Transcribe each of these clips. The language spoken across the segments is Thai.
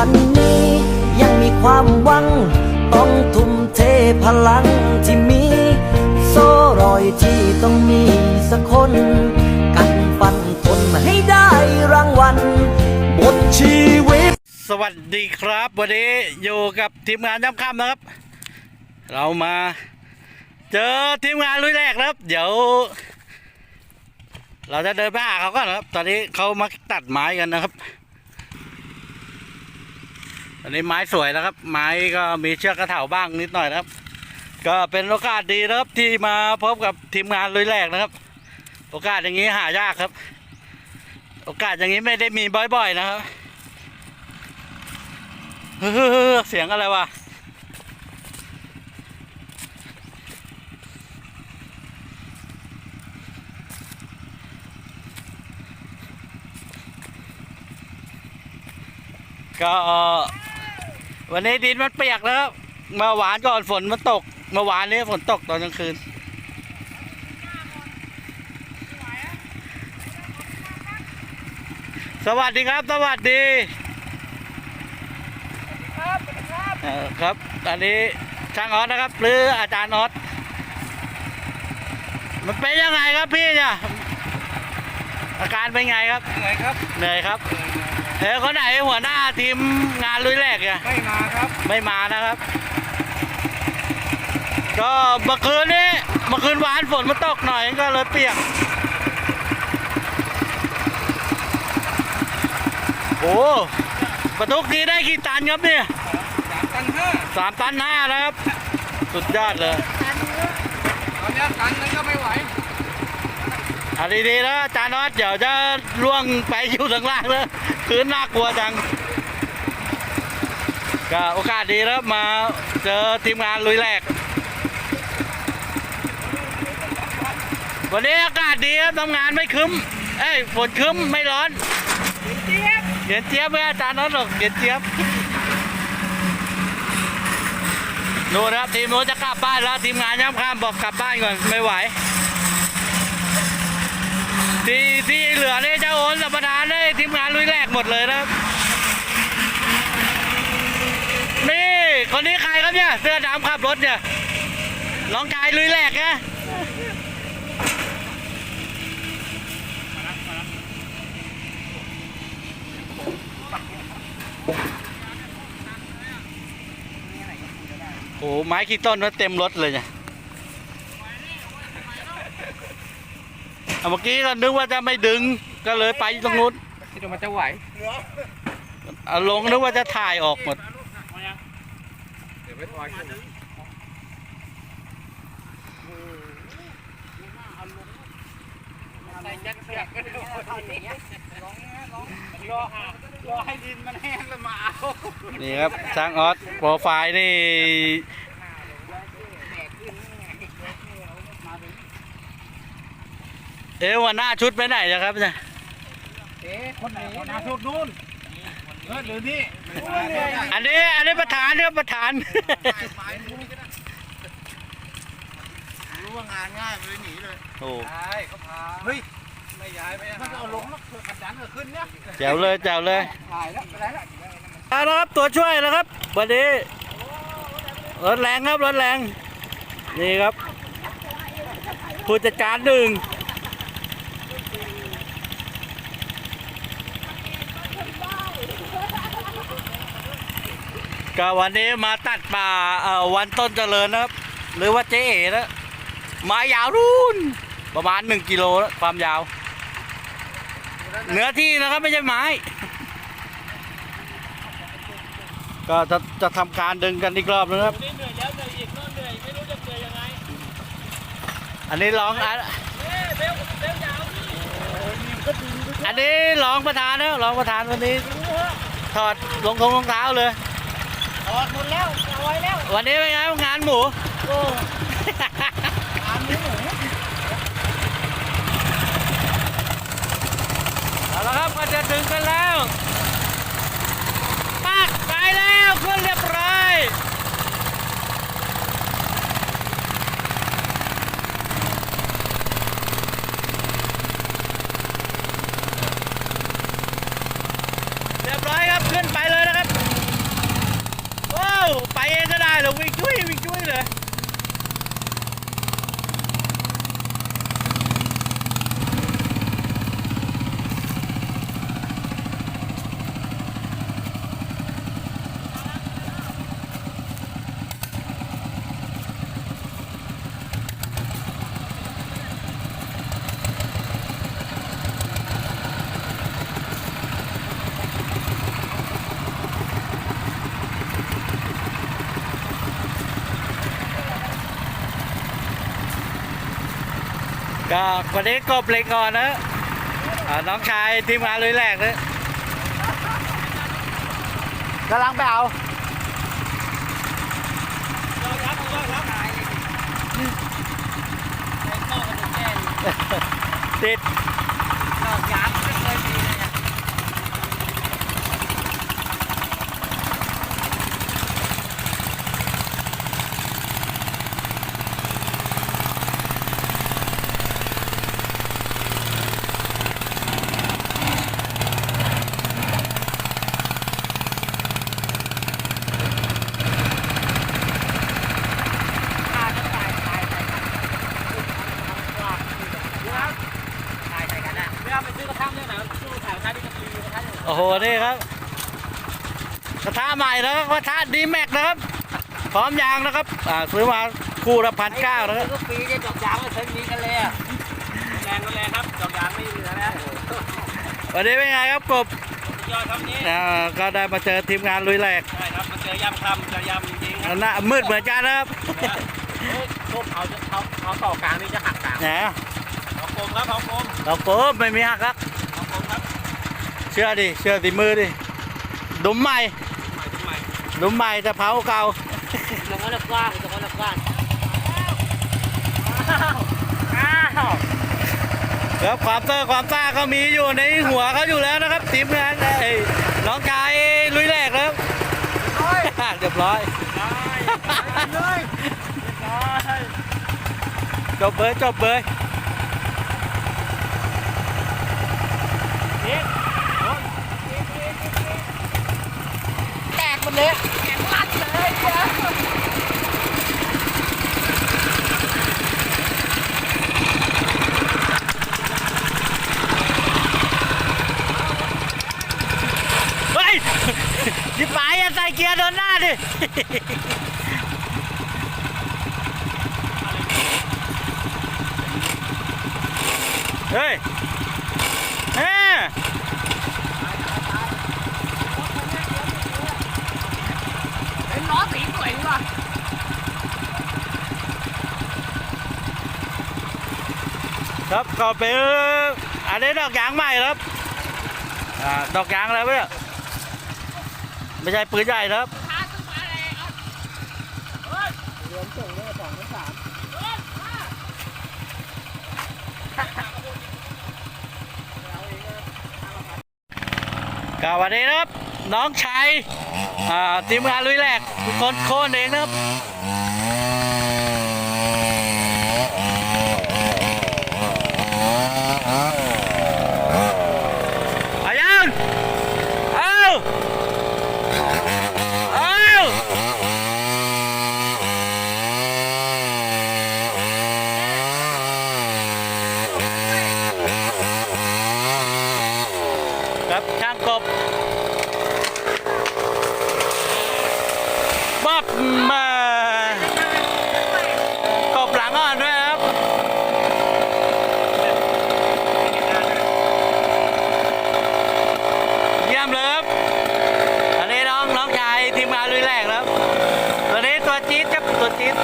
วันนี้ยังมีความหวัง ต้องทุ่มเทพลังที่มี โซ่รอยที่ต้องมีสักคน กันฟันทนให้ได้รางวัลบทชีวิต สวัสดีครับ วันนี้อยู่กับทีมงานย้ำค่ำนะครับ เรามาเจอทีมงานลุยแรกนะครับ เดี๋ยว เราจะเดินไปหาเขาก่อนนะครับ ตอนนี้เขามาตัดไม้กันนะครับ อันนี้ไม้สวยนะครับ ไม้ก็มีเชือกกระเถาบ้างนิดหน่อยนะครับ ก็เป็นโอกาสดีนะครับที่มาพบกับทีมงานลุยแรกนะครับ โอกาสอย่างนี้หายากครับ โอกาสอย่างนี้ไม่ได้มีบ่อย ๆ นะครับเฮ้อเสียงอะไรวะ ก็วันนี้ดินมันเปียกแล้วครับเมื่อวานก่อนฝนมันตกเมื่อวานนี้ฝนตกตอนกลางคืนสวัสดีครับ สวัสดีเอ่อครับอันนี้ช่างออสนะครับ หรืออาจารย์ออสมันเป็นยังไงครับพี่เนี่ยอาการเป็นไงครับไงครับเหนื่อยครับ เอ้คนไหนหัวหน้าทีมงานลุยแรกเนี่ยไม่มาครับ ไม่มานะครับ ก็เมื่อคืนนี้เมื่อคืนวานฝนมันตกหน่อยก็เลยเปียกโอ้บรรทุกนี้ได้กี่ตันครับเนี่ยสามตันห้าสามตันห้านะครับ สุดยอดเลยตอนนี้ตันนึงก็ไม่ไหวเอันดีๆนะอาจารย์นอตเดี๋ยวจะล่วงไปอยู่ข้างล่างแล้ว พื้นน่ากลัวจัง ก็โอกาสดีแล้วมาเจอทีมงานลุยแรก วันนี้อากาศดีครับทำงานไม่คึ้ม เอ้ยฝนคึ้มไม่ร้อนเจี๊ยบเย็นเจี๊ยบไหมอาจารย์นอตหรอกเย็นเจี๊ยบดูนะครับทีมโน้นจะกลับบ้านแล้วทีมงานย่ำข้ามบอกกลับบ้านก่อนไม่ไหว ที่ที่เหลือนี่เจ้าโอนสัมปทานได้ทีมงานลุยแรกหมดเลยนะครับนี่คนนี้ใครครับเนี่ยเสื้อดำขับรถเนี่ยน้องกายลุยแรกนะโอ้โหไม้ขี้ต้นมันเต็มรถเลยเนี่ย เอาเมื่อกี้ก็นึกว่าจะไม่ดึงก็เลยไปตรงนู้นที่จะมาจะไหวเอาลงนึกว่าจะถ่ายออกหมดเดี๋ยวไม่ถอยขึ้นใส่ยัดเสียกก็ได้รอรอให้ดินมันแห้งแล้วมาเอานี่ครับช่างออสโปรไฟล์นี่ เอ๊ะวันหน้าชุดไปไหนนะครับเนี่ยเอ๊ะคนไหนคนนาชุดนู้นเออหรือนี่อันนี้อันนี้ประธานเนี่ยประธานรู้ว่างานง่ายเลยหนีเลยโอ้ใช่เขาพาเฮ้ยไม่ย้ายไม่มันจะเอาลงแล้วขันยันก็ขึ้นเนี่ยแจ๋วเลยแจ๋วเลยถ่ายแล้วไปแล้วเอาละครับตัวช่วยแล้วครับวันนี้รถแรงครับรถแรงนี่ครับผู้จัดการหนึ่ง ก็วันนี้มาตัดป่าเอ่อวันต้นเจริญนะครับ หรือว่าเจ๊เอ๋นะไม้ยาวรุ่น ประมาณหนึ่งกิโลนะความยาว เนื้อที่นะครับไม่ใช่ไม้ ก็จะจะทำการดึงกันอีกรอบนึงครับนี่เหนื่อยแล้วเหนื่อยอีกก็เหนื่อยไม่รู้จะเหนื่อยยังไงอันนี้ร้องอันเอ๊ะเบลเบลยาวนี่อันนี้ร้องประธานนะร้องประธานวันนี้ถอดรองทงรองเท้าเลย ถอดหมดแล้วเอาไว้แล้ววันนี้เป็นไงบ้างงานหมู โอ้ตามนี้หนูเอาละครับก็จะถึงกันแล้วปักไปแล้วขึ้นเรียบร้อยเรียบร้อยครับขึ้นไปเลยนะครับ ก็วันนี้กบเหล็กก่อนนะอ่าน้องชายทีมงานลุยแรกนะกำลังไปเอาติดโอ้ โหนี่ครับกระทะใหม่นะครับกระทะดีแม็กนะครับ พร้อมยางนะครับ อ่าซื้อมาคู่ละพันเก้านะครับทุกปีเนี่ยดอกยางไม่เคยมีกันเลยอะแรงก็แรงครับดอกยางไม่มีแล้วนะวันนี้เป็นไงครับกบสุดยอดครับนี่อ่าก็ได้มาเจอทีมงานลุยแหลกใช่ครับมาเจอยำคำเจอยำจริงๆครับหน้ามืดเหมือนกันนะครับพวกเขาจะเขาเขาต่อกลางนี่จะหักกลางแหนเขากลมครับเขากลมเราโป๊บไม่มีหักครับ เขากลมครับ เชื่อดิ เชื่อติมือดิดุมใหม่ใหม่ใหม่ดุมใหม่แต่เผาเก่าตรงนั้นกว้างตรงนั้นกว้างอ้าวแล้วความเตอร์ความซ่าก็มีอยู่ในหัวเขาอยู่แล้วนะครับทีมงานไอ้น้องกายลุยแหลกนะครับเรียบร้อยเลยได้จบเบยจบเบย แตกหมด เลยแข็งรัดเลยจ้ะเฮ้ยจิบหายอย่าใส่เกียร์เดินหน้าดิ เฮ้ยเฮ้ย เป็นล้อสีสวยว่ะ ครับก็เป็นอันนี้ดอกยางใหม่ครับอ่าดอกยางอะไรวะเนี่ยไม่ใช่ปืนใหญ่ครับรวมส่งด้สองสามก็วันนี้นะครับ น้องชายทีมงานลุยแหลกคนโค่นเองนะครับเอายังเอาเอาครับช่างกบ ปั๊ บมากบหลังอ่อนด้วยนะครับ เยี่ยมเลยครับ อันนี้น้องน้องชายทีมงานลุยแรกนะครับ ตัวนี้ตัวจี๊ดครับตัวจี๊ด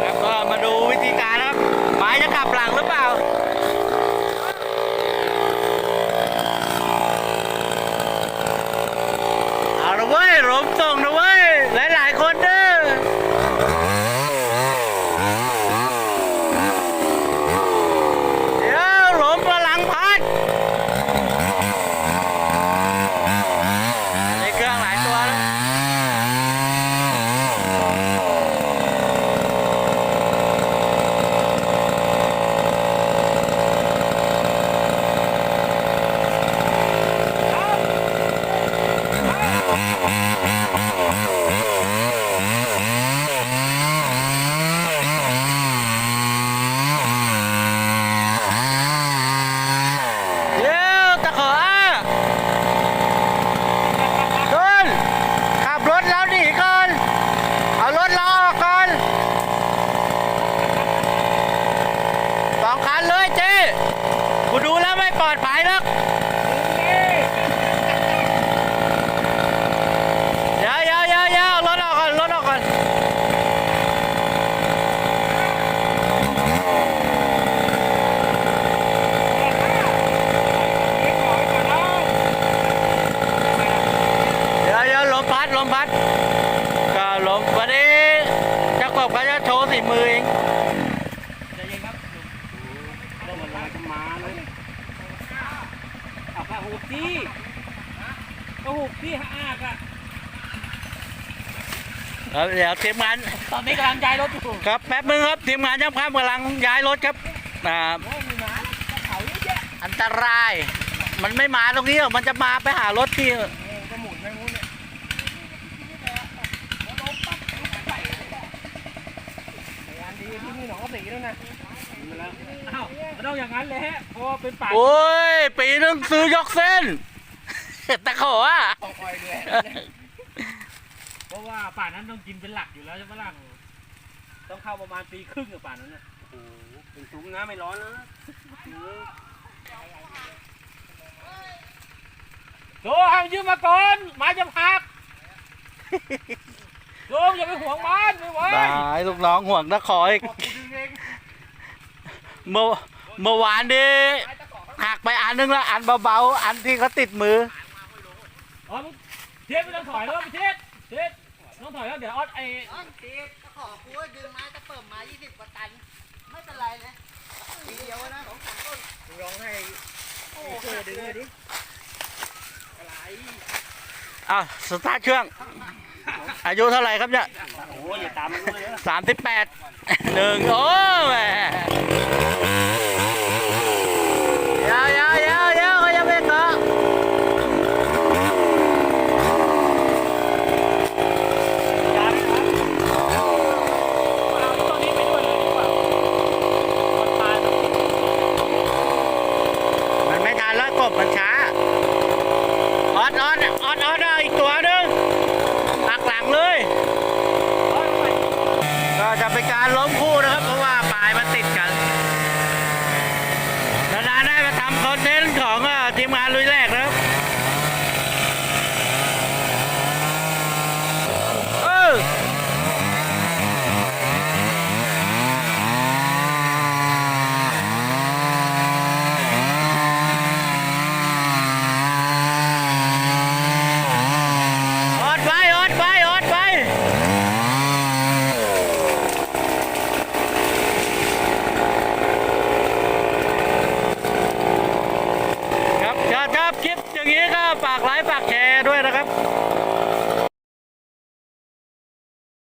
แล้วก็มาดูวิธีการนะครับไม้จะกลับหลังหรือเปล่า เอาละเว้ยรวมส่งนะเว้ย หลาย ๆ คนเด้อเดี๋ยวหลมพลังพัดในเครื่องหลายตัวแล้ว องคันเลยเจ๊กูดูแล้วไม่ปลอดภัยหรอกเดี๋ยวเดี๋ยวเดี๋ยวเดี๋ยวรถออกก่อนรถออกก่อน เดี๋ยวเดี๋ยวลมพัดลมพัด ก็ลมวันนี้เจ้ากบเขาจะโชว์สีมือเอง ใจเย็นครับต้องมาลายมาเลยเอาข้าหูที่ก็หูที่ห้าอากอะ ครับเดี๋ยวทีมงานตอนนี้กำลังย้ายรถอยู่ครับแป๊บนึงครับทีมงานช่างภาพกำลังย้ายรถครับอ่าโอ้มีหมาเขาเยอะแยะอันตราย มันไม่มาตรงนี้หรอกมันจะมาไปหารถที่เออก็หมุนไปงูเนี่ยพยานดีที่มีหนองกระสีด้วยนะอ้าวมันต้องอย่างนั้นเลยฮะเพราะว่าเป็นป่าโอ้ยปีนึงซื้อยกเส้นตะขออะ ว่าป่านั้นต้องกินเป็นหลักอยู่แล้วใช่ไหมล่ะต้องเข้าประมาณปีครึ่งกับป่านั้นนะโอ้โหเป็นซุ้มนะไม่ร้อนนะโจให้มันยืมมาก่อนไม้จะพักโจอย่าไปห่วงมันไม่ไหวตายลูกน้องห่วงตะขออีกเมื่อเมื่อวานนี้หักไปอันนึงแล้วอันเบาๆอันที่เขาติดมืออ๋อมึงเทียบไม่ต้องถอยแล้วพี่เทศเทศต้อง ถอยแล้วเดี๋ยวออดไอ้น้องตีตะขอกูว่าดึงไม้ตะเปิ่มมา 20 กว่าตัน ไม่เป็นไรนะทีเดียวนะของสามต้นร้องให้โอ้ช่วยดึงเลยดิอะไรอ้าวสตาร์ทเครื่อง อายุเท่าไหร่ครับเนี่ยโอ้ยอย่าตามมันเลยสามสิบแปดหนึ่งโอ้แหมเดี๋ยาวยาวยาวยาวเขายังไม่เกาะ ยาเลยครับเอาตัวนี้ไปด้วยเลยดีกว่าคนตายแล้ว มันไม่ทันแล้วก บมันช้าออดออดออดออดเอาอีกตัวหนึง